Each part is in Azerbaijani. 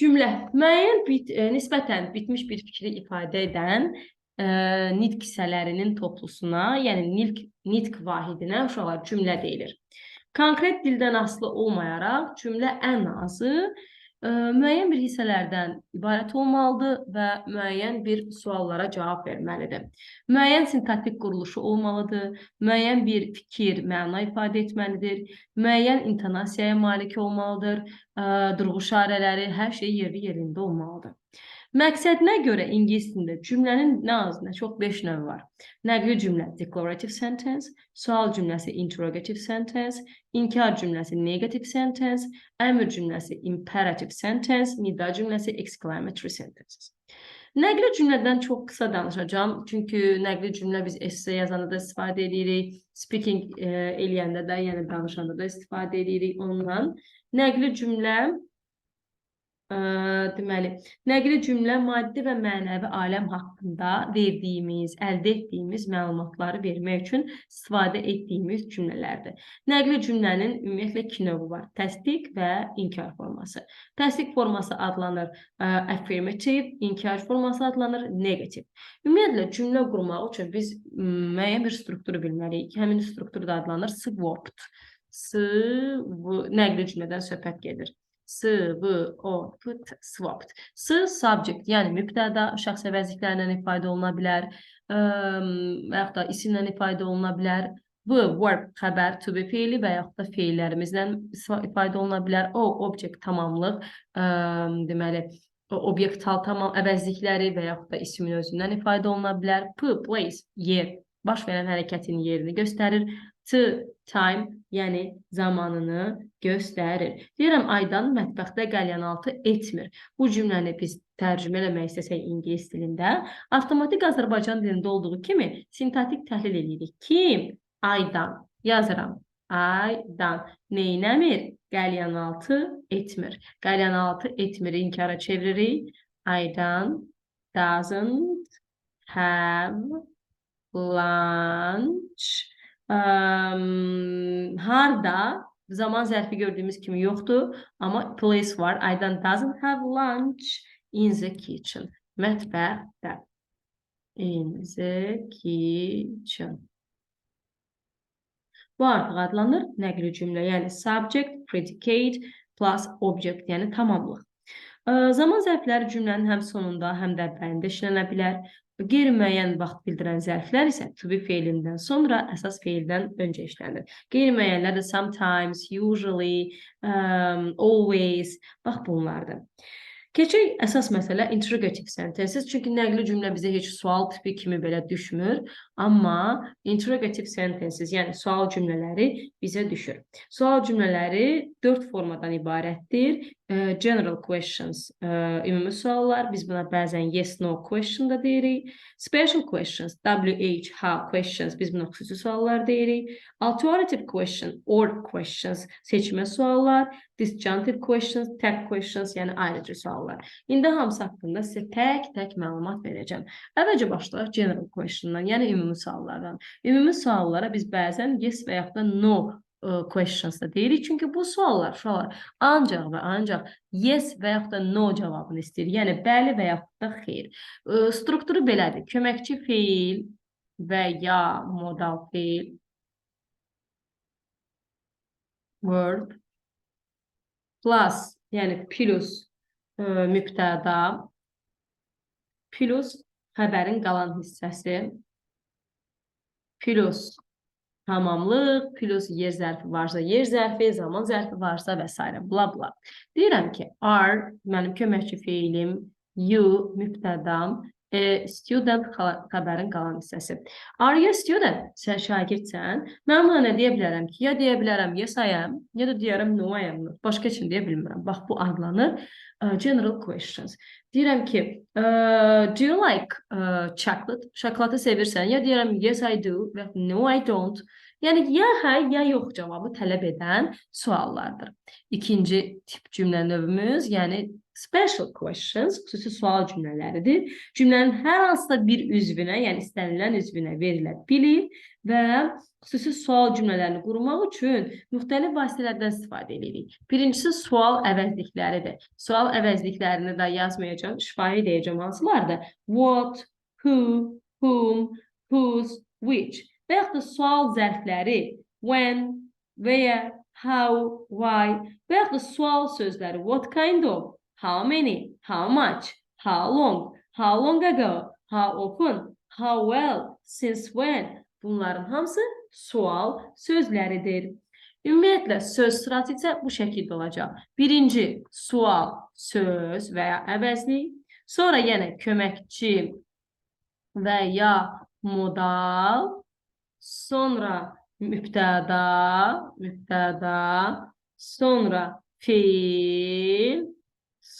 Cümlə müəyyən bit, e, nisbətən bitmiş bir fikri ifadə edən e, nitq hissələrinin toplusuna, yəni nitq, nitq vahidinə uşaqlar cümlə deyilir. Konkret dildən asılı olmayaraq cümlə ən azı ə, müəyyən bir hissələrdən ibarət olmalıdır və müəyyən bir suallara cavab verməlidir. Müəyyən sintaktik quruluşu olmalıdır, müəyyən bir fikir, məna ifadə etməlidir, müəyyən intonasiyaya malik olmalıdır, ə, durğu işarələri, hər şey yerli yerində olmalıdır. Məqsədinə görə ingilis dilində cümlənin nə az, nə çox 5 növü var. Nəqli cümlə declarative sentence, sual cümləsi interrogative sentence, inkar cümləsi negative sentence, əmr cümləsi imperative sentence, nida cümləsi exclamatory sentences. Nəqli cümlədən çox qısa danışacağam, çünki nəqli cümlə biz esse yazanda da istifadə edirik, speaking e, eləyəndə də, yəni danışanda da istifadə edirik ondan. Nəqli cümlə deməli, nəqli cümlə maddi və mənəvi aləm haqqında verdiyimiz, əldə etdiyimiz məlumatları vermək üçün istifadə etdiyimiz cümlələrdir. Nəqli cümlənin ümumiyyətlə iki növü var: təsdiq və inkar forması. Təsdiq forması adlanır ə, affirmative, inkar forması adlanır negative. Ümumiyyətlə cümlə qurmaq üçün biz müəyyən bir strukturu bilməliyik. Həmin struktur da adlanır swapped. S, nəqli cümlədən söhbət gedir. Swap, swapped. S subject, yəni mübtəda şəxs əvəzliklərindən ifadə oluna bilər, ə, və yaxud da isimlə ifadə oluna bilər. V verb xəbər, to be feili və yaxud da feillərimizlə ifadə oluna bilər. O object tamamlıq, ə, deməli obyekt tamam əvəzlikləri və yaxud da ismin özündən ifadə oluna bilər. P place, yer, baş verən hərəkətin yerini göstərir. T time, yəni zamanını göstərir. Deyirəm Aydan mətbəxdə qəlyanaltı etmir. Bu cümləni biz tərcümə eləmək istəsək ingilis dilində, avtomatik Azərbaycan dilində olduğu kimi sintaktik təhlil edirik. Kim? Aydan. Yazıram. Aydan. Neynəmir? Qəlyanaltı etmir. Qəlyanaltı etmir inkara çeviririk. Aydan doesn't have lunch Əm, harda zaman zərfi gördüyümüz kimi yoxdur, amma place var. Aydan doesn't have lunch in the kitchen. Mətbəxdə. In the kitchen. Bu artıq adlanır nəqli cümlə, yəni subject, predicate plus object, yəni tamamlıq. Zaman zərfləri cümlənin həm sonunda, həm də əvvəlində işlənə bilər. Qeyri-müəyyən vaxt bildirən zərflər isə to be feilindən sonra əsas feildən öncə işlənir. Qeyri-müəyyənlər də sometimes, usually, um, always, bax bunlardır. Keçək əsas məsələ interrogative sentences. Çünki nəqli cümlə bizə heç sual tipi kimi belə düşmür, amma interrogative sentences, yəni sual cümlələri bizə düşür. Sual cümlələri 4 formadan ibarətdir. General questions, ümumi suallar, biz buna bəzən yes no question da deyirik. Special questions, WH how questions, biz buna xüsusi suallar deyirik. Alternative question or questions, seçmə suallar. Disjunctive questions, tag questions, yəni ayrıcı suallar. İndi hamısı haqqında sizə tək-tək məlumat verəcəm. Əvvəlcə başlayaq general questiondan, yəni ümumi suallardan. Ümumi suallara biz bəzən yes və yaxud da no questions da deyirik. Çünki bu suallar uşaqlar ancaq və ancaq yes və yaxud da no cavabını istəyir. Yəni bəli və yaxud da xeyr. Strukturu belədir. Köməkçi feil və ya modal feil verb plus, yəni plus ə, e, mübtəda plus xəbərin qalan hissəsi plus tamamlıq plus yer zərfi varsa yer zərfi, zaman zərfi varsa və s. bla bla. Deyirəm ki, are mənim köməkçi feilim, you mübtədam, e, student xəbərin qalan hissəsi. Are you student? Sən şagirdsən. Mən buna nə deyə bilərəm ki? Ya deyə bilərəm yes I am, ya da deyərəm no I am. Başqa nə deyə bilmirəm. Bax bu adlanır uh, general questions. Deyirəm ki, uh, do you like uh, chocolate? Şokolatı sevirsən? Ya deyərəm yes I do və no I don't. Yəni ya hə, ya yox cavabı tələb edən suallardır. İkinci tip cümlə növümüz, yəni special questions, xüsusi sual cümlələridir. Cümlənin hər hansısa bir üzvünə, yəni istənilən üzvünə verilə bilir və xüsusi sual cümlələrini qurmaq üçün müxtəlif vasitələrdən istifadə edirik. Birincisi sual əvəzlikləridir. Sual əvəzliklərini də yazmayacağam, şifahi deyəcəm hansılardır? What, who, whom, whose, which və yaxud da sual zərfləri when, where, how, why və yaxud da sual sözləri what kind of, how many, how much, how long, how long ago, how often, how well, since when bunların hamısı sual sözləridir. Ümumiyyətlə, söz sırası isə bu şəkildə olacaq. Birinci, sual, söz və ya əvəzlik. Sonra yenə köməkçi və ya modal. Sonra mübtəda, mübtəda. Sonra fiil.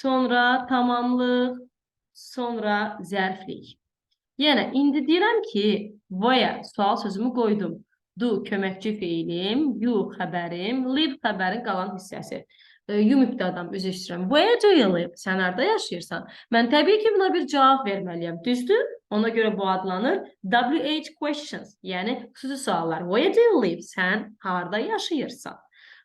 Sonra tamamlıq. Sonra zərflik. Yəni, indi deyirəm ki, where sual sözümü qoydum. Do köməkçi feilim, you xəbərim, live xəbərin qalan hissəsi. E, you mübtədam, üzr istəyirəm. You live? Sən harda yaşayırsan? Mən təbii ki, buna bir cavab verməliyəm. Düzdür? Ona görə bu adlanır WH questions, yəni xüsusi suallar. You live? Sən harda yaşayırsan?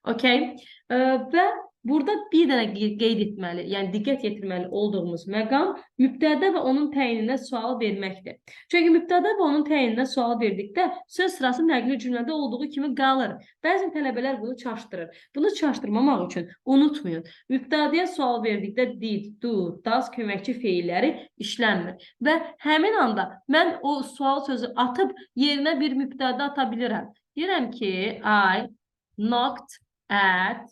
Okay? E, və Burada bir dənə qeyd etməli, yəni diqqət yetirməli olduğumuz məqam mübtəda və onun təyininə sual verməkdir. Çünki mübtəda və onun təyininə sual verdikdə söz sırası nəqli cümlədə olduğu kimi qalır. Bəzi tələbələr bunu çaşdırır. Bunu çaşdırmamaq üçün unutmayın. Mübtədaya sual verdikdə did, do, does köməkçi feilləri işlənmir. Və həmin anda mən o sual sözü atıb yerinə bir mübtəda ata bilirəm. Deyirəm ki, I knocked at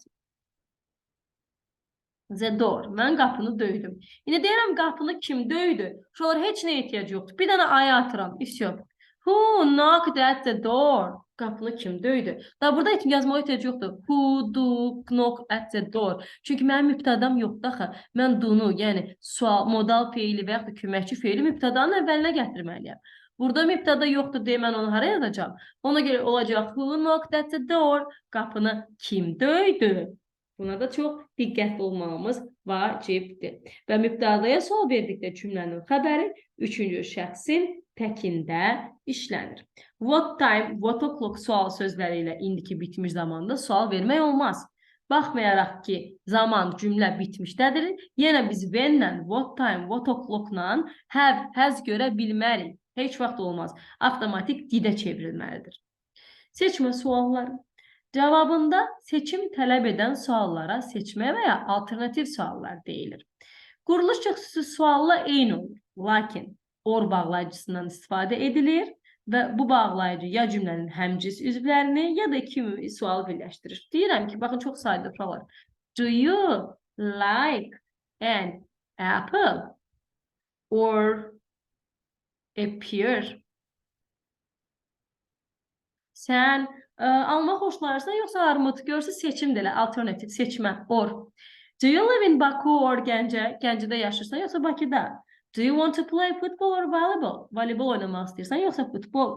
The door. Mən qapını döydüm. İndi deyirəm qapını kim döydü? Şolar heç nə ehtiyac yoxdur. Bir dənə aya atıram. Yox. Who knocked at the door? Qapını kim döydü? Da burada heç yazmağa ehtiyac yoxdur. Who do knock at the door? Çünki mənim mübtədam yoxdur axı. Mən do-nu, yəni sual, modal feili və yaxud da köməkçi feili mübtədanın əvvəlinə gətirməliyəm. Burada mübtəda yoxdur deyə mən onu hara yazacağam? Ona görə olacaq who knocked at the door? Qapını kim döydü? Buna da çox diqqətli olmağımız vacibdir. Və mübtədaya sual verdikdə cümlənin xəbəri üçüncü şəxsin təkində işlənir. What time, what o'clock sual sözləri ilə indiki bitmiş zamanda sual vermək olmaz. Baxmayaraq ki, zaman cümlə bitmişdədir, yenə biz when-lə, what time, what o'clock-la have, has görə bilmərik. Heç vaxt olmaz. Avtomatik didə çevrilməlidir. Seçmə sualları. Cavabında seçim tələb edən suallara seçmə və ya alternativ suallar deyilir. Quruluşca xüsusi sualla eyni olur. Lakin or bağlayıcısından istifadə edilir və bu bağlayıcı ya cümlənin həmcis üzvlərini ya da iki sual birləşdirir. Deyirəm ki, baxın çox sadə suallar. Do you like an apple or a pear? Sən almaq xoşlayırsan, yoxsa armud? Görsə seçim də elə, alternativ seçmə, or. Do you live in Baku or Gəncə? Gəncədə yaşayırsan, yoxsa Bakıda? Do you want to play football or volleyball? Voleybol oynamaq istəyirsən, yoxsa futbol?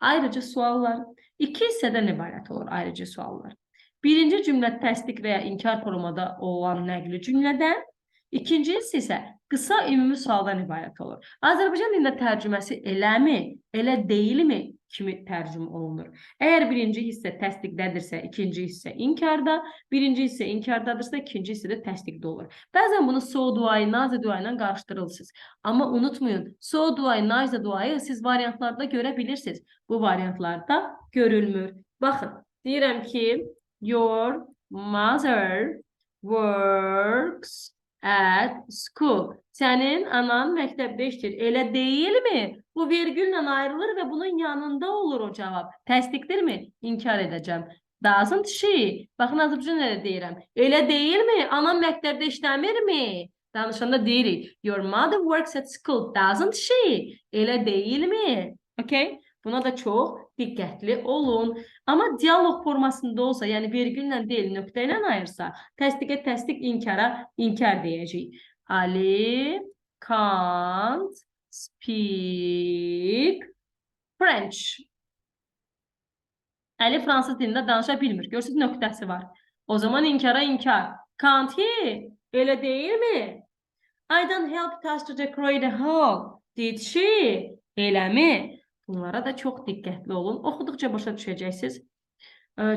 Ayrıca suallar. İki hissədən ibarət olur ayrıca suallar. Birinci cümlə təsdiq və ya inkar formada olan nəqli cümlədən, ikincisi isə qısa ümumi sualdan ibarət olur. Azərbaycan dilində tərcüməsi eləmi, elə deyilmi? kimi tərcümə olunur. Əgər birinci hissə təsdiqdədirsə, ikinci hissə inkarda, birinci hissə inkardadırsa, ikinci hissə də təsdiqdə olur. Bəzən bunu so duayı, nazı duayı ilə. Amma unutmayın, so duayı, nazı duayı siz variantlarda görə bilirsiniz. Bu variantlarda görülmür. Baxın, deyirəm ki, your mother works at school. Sənin anan məktəbdə işləyir. Elə deyilmi? Bu vergüllə ayrılır və bunun yanında olur o cavab. Təsdiqdirmi? İnkar edəcəm. Doesn't she? Baxın Azərbaycan nə deyirəm. Elə deyilmi? Anam məktəbdə işləmirmi? Danışanda deyirik. Your mother works at school. Doesn't she? Elə deyilmi? Okay? Buna da çox diqqətli olun. Amma dialoq formasında olsa, yəni vergüllə deyil, nöqtə ilə ayırsa, təsdiqə təsdiq, inkara inkar deyəcəyik. Ali can't speak French. Əli fransız dilində danışa bilmir. Görürsüz nöqtəsi var. O zaman inkara inkar. Can't he? Elə deyilmi? I don't help us to decorate the hall. Did she? Eləmi? Bunlara da çox diqqətli olun. Oxuduqca başa düşəcəksiniz.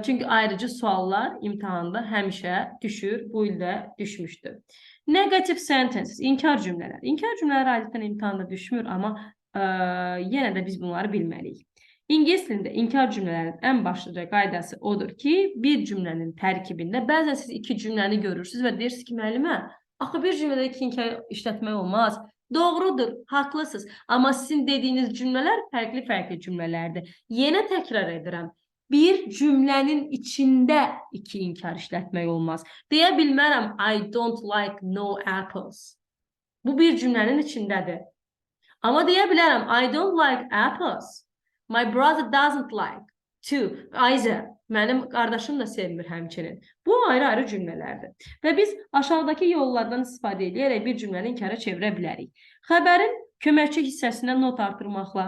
Çünki ayrıcı suallar imtahanda həmişə düşür. Bu ildə düşmüşdü. Negative sentences, inkar cümlələr. İnkar cümlələri adətən imtahanda düşmür, amma ə, yenə də biz bunları bilməliyik. İngilis dilində inkar cümlələrin ən başlıca qaydası odur ki, bir cümlənin tərkibində bəzən siz iki cümləni görürsüz və deyirsiniz ki, müəllimə, axı bir cümlədə iki inkar işlətmək olmaz. Doğrudur, haqlısınız. Amma sizin dediyiniz cümlələr fərqli-fərqli cümlələrdir. Yenə təkrar edirəm. Bir cümlənin içində iki inkar işlətmək olmaz. Deyə bilmərəm I don't like no apples. Bu bir cümlənin içindədir. Amma deyə bilərəm I don't like apples. My brother doesn't like too. Ayza, mənim qardaşım da sevmir həmçinin. Bu ayrı-ayrı cümlələrdir. Və biz aşağıdakı yollardan istifadə edərək bir cümləni inkara çevirə bilərik. Xəbərin köməkçi hissəsində not artırmaqla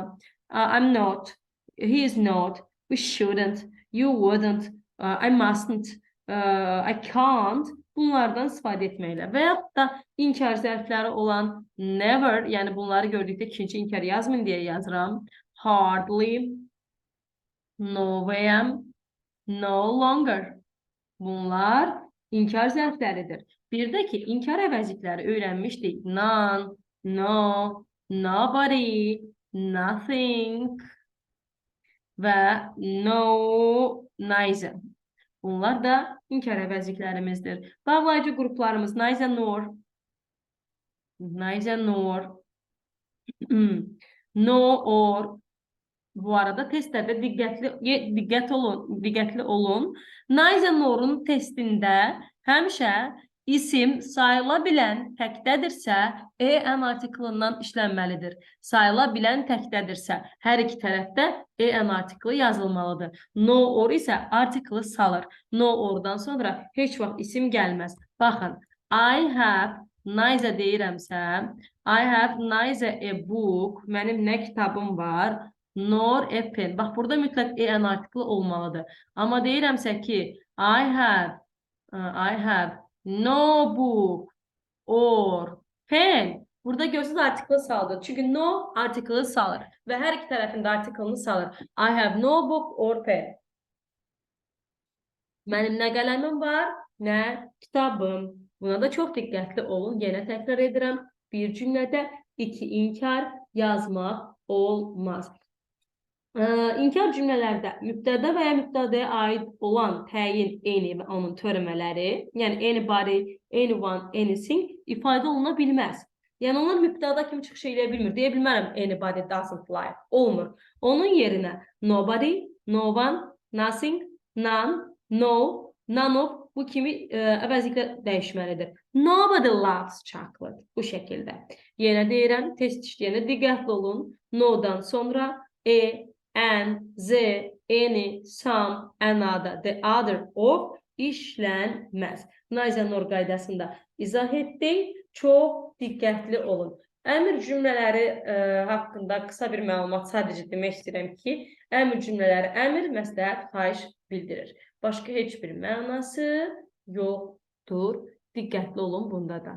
I'm not, he is not, we shouldn't, you wouldn't, I mustn't, I can't bunlardan istifadə etməklə və yaxud da inkar zərfləri olan never, yəni bunları gördükdə ikinci inkar yazmayın deyə yazıram. Hardly, no am, no longer. Bunlar inkar zərfləridir. Bir də ki, inkar əvəzlikləri öyrənmişdik. None, no, nobody, nothing və no, neither. Bunlar da inkar əvəzliklərimizdir. Bağlayıcı qruplarımız neither nor, neither nor, no or. Bu arada testlərdə diqqətli diqqət olun, diqqətli olun. Neither nor'un testində həmişə isim sayıla bilən təkdədirsə, en artiklından işlənməlidir. Sayıla bilən təkdədirsə, hər iki tərəfdə en artiklı yazılmalıdır. No or isə artiklı salır. No ordan sonra heç vaxt isim gəlməz. Baxın, I have neither deyirəmsə, I have neither a book, mənim nə kitabım var, nor a pen. Bax, burada mütləq en artiklı olmalıdır. Amma deyirəmsə ki, I have, uh, I have no book or pen. Burada görsüz artiklı saldır. Çünki no artiklı salır və hər iki tərəfində artiklını salır. I have no book or pen. Mənim nə qələmim var, nə kitabım. Buna da çox diqqətli olun. Yenə təkrar edirəm. Bir cümlədə iki inkar yazmaq olmaz. Ə, İnkar cümlələrdə mübtəda və ya mübtədəyə aid olan təyin, eni və onun törəmələri, yəni anybody, anyone, anything ifadə oluna bilməz. Yəni onlar mübtəda kimi çıxış edə bilmir. Deyə bilmərəm anybody doesn't like. Olmur. Onun yerinə nobody, no one, nothing, none, no, none of bu kimi ə, əvəzliklər dəyişməlidir. Nobody loves chocolate. Bu şəkildə. Yenə deyirəm, test işləyəndə diqqətli olun. No-dan sonra e, and, the, any, some, another, the other, of işlənməz. Nayzanor qaydasında izah etdik. Çox diqqətli olun. Əmr cümlələri ə, haqqında qısa bir məlumat sadəcə demək istəyirəm ki, əmr cümlələri əmr, məsləhət, xahiş bildirir. Başqa heç bir mənası yoxdur. Diqqətli olun bunda da.